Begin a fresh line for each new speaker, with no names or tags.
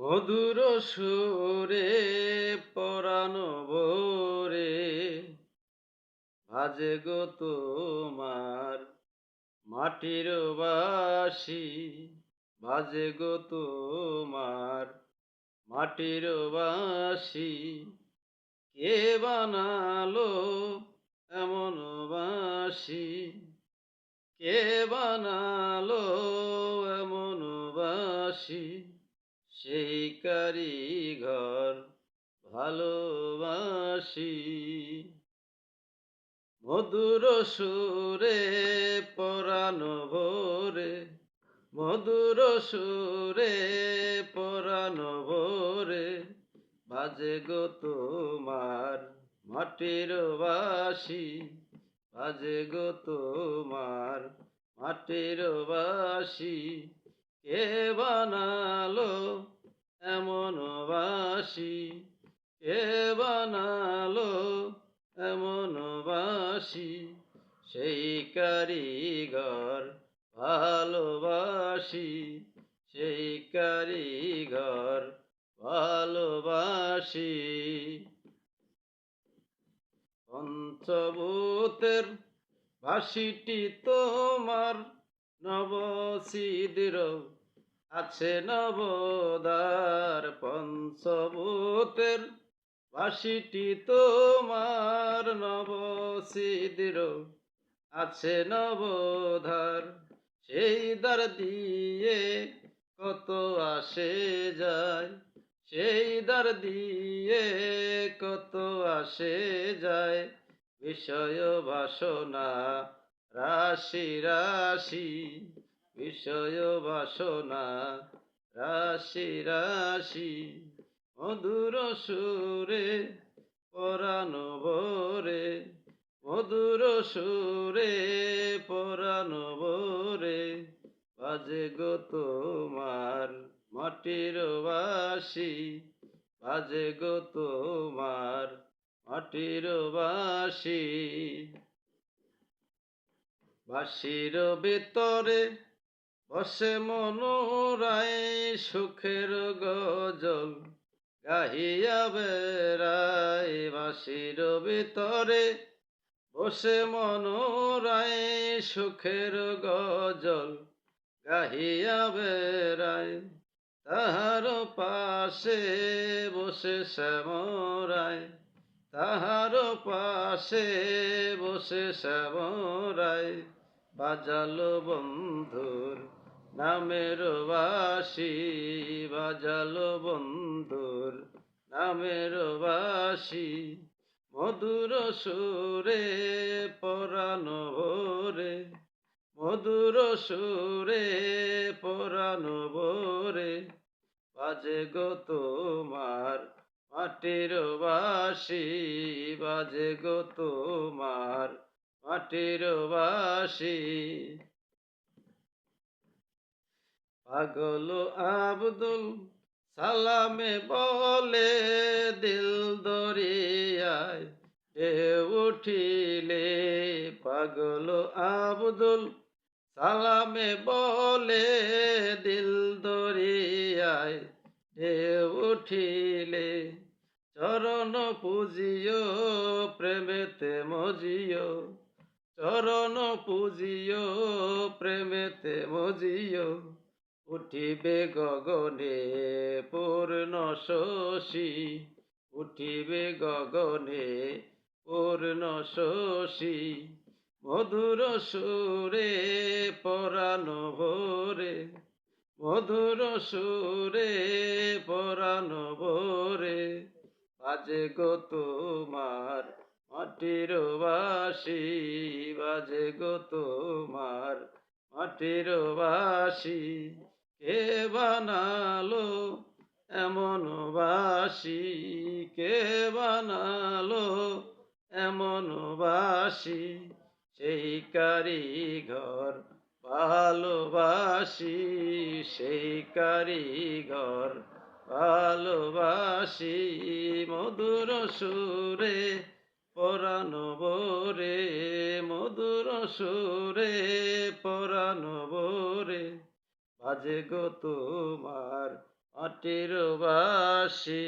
মধুর সুরে পরানো ভোরে ভাজে গো তোমার মাটির বাসি, ভাজে গো তোমার মাটির বাসি। কে বানালো এমন বাসি? কে বানালো সেই কারিঘর ভালোবাসি। মধুর সুরে পরানো ভোরে, মধুর সুরে পরানো ভোরে, বাজে গো তোমার মাটির বাসি বাজে গো তোমার মাটির বাসি কে বানালো এমন বাসি? কে বানালো এমন বাসি? সেই কারিগর ভালোবাসি। সেই কারিগর ভালোবাসি। পঞ্চভূতের ভাসিটি তোমার নবসিদির আছে নবদার পঞ্চভূতের। বাসিটি তোমার নবসিদির আছে নবধার সেই দ্বার দিয়ে কত আসে যায়, সেই দ্বার দিয়ে কত আসে যায়। বিষয় বাসনা রাশি রাশি, বিষয় বাসনা। রাশি রাশি, মধুর সুরে পরানো ভোরে। মধুর সুরে পরানো ভোরে বাজে গো তোমার মাটির বাসি। বাজে গো তোমার মাটির বাসি। বাসির ভিতরে বসে মনোরায় সুখের গজল গাহিয়া বেড়াই বাসির ভিতরে বসে মনোরায় সুখের গজল গাহিয়া বেড়াই তাহার পাশে বসে শ্যামরায়, তাহার পাশে বসে শ্যামরায়। বাজালো বন্ধুর নামের বাসি, বাজালো বন্ধুর নামের বাসি। মধুর সুরে পরানো ভোরে, মধুর সুরে পরানো ভোরে, বাজে গো তোমার মাটির বাসি, বাজে গো তোমার মাটির বাসি। পাগল আব্দুল সালামে বলে, দিল দরিয়ায় উঠিলে। পাগল আব্দুল সালামে বলে, দিল দরিয়ায় উঠিলে। চরণ পুজিও, প্রেমেতে মজিও। চরণ পুজিও, প্রেমেতে মজিও। উঠিবে গগনে পূর্ণ শশী, উঠিবে গগনে পূর্ণ শশী। মধুর সুরে পরানো ভোরে, মধুর সুরে পরানো ভোরে। বাজে গো তোমার মাটির বাসি বাজে গো তোমার। মাটির বাসি কে বানালো? এমন বাসি কে বানালো? এমন বাসি সেই কারিঘর ভালোবাসি, সেই কারিঘর ভালোবাসি। মধুর সুরে পরানো রে মধুর সুরে পরানব রে বাজে গো তোমার মাটির বাসি।